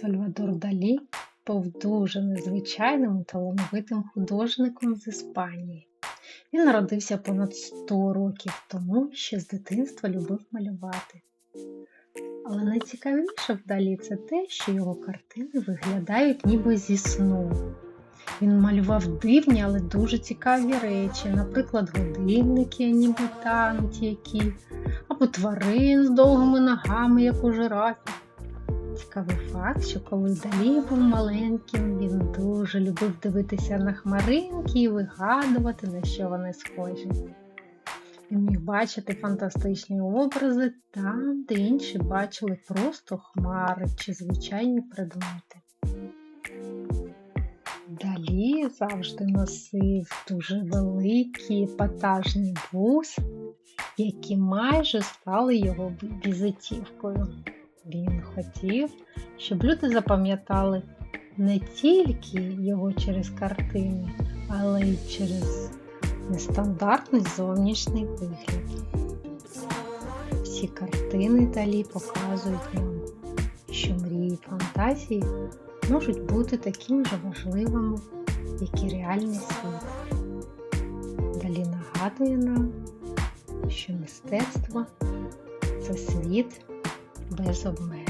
Сальвадор Далі був дуже незвичайним талановитим художником з Іспанії. Він народився понад 100 років тому, ще з дитинства любив малювати. Але найцікавіше в Далі це те, що його картини виглядають ніби зі сну. Він малював дивні, але дуже цікаві речі, наприклад, годинники, ніби танки які, або тварин з довгими ногами, як у жирафів. Цікавий факт, що коли Далі був маленьким, він дуже любив дивитися на хмаринки і вигадувати, на що вони схожі. Він міг бачити фантастичні образи там, де інші бачили просто хмари чи звичайні предмети. Далі завжди носив дуже великі епатажні вуз, які майже стали його візитівкою. Він хотів, щоб люди запам'ятали не тільки його через картини, але й через нестандартний зовнішній вигляд. Всі картини далі показують нам, що мрії фантазії можуть бути такими ж важливими, як і реальний світ. Далі нагадує нам, що мистецтво це світ bless of man.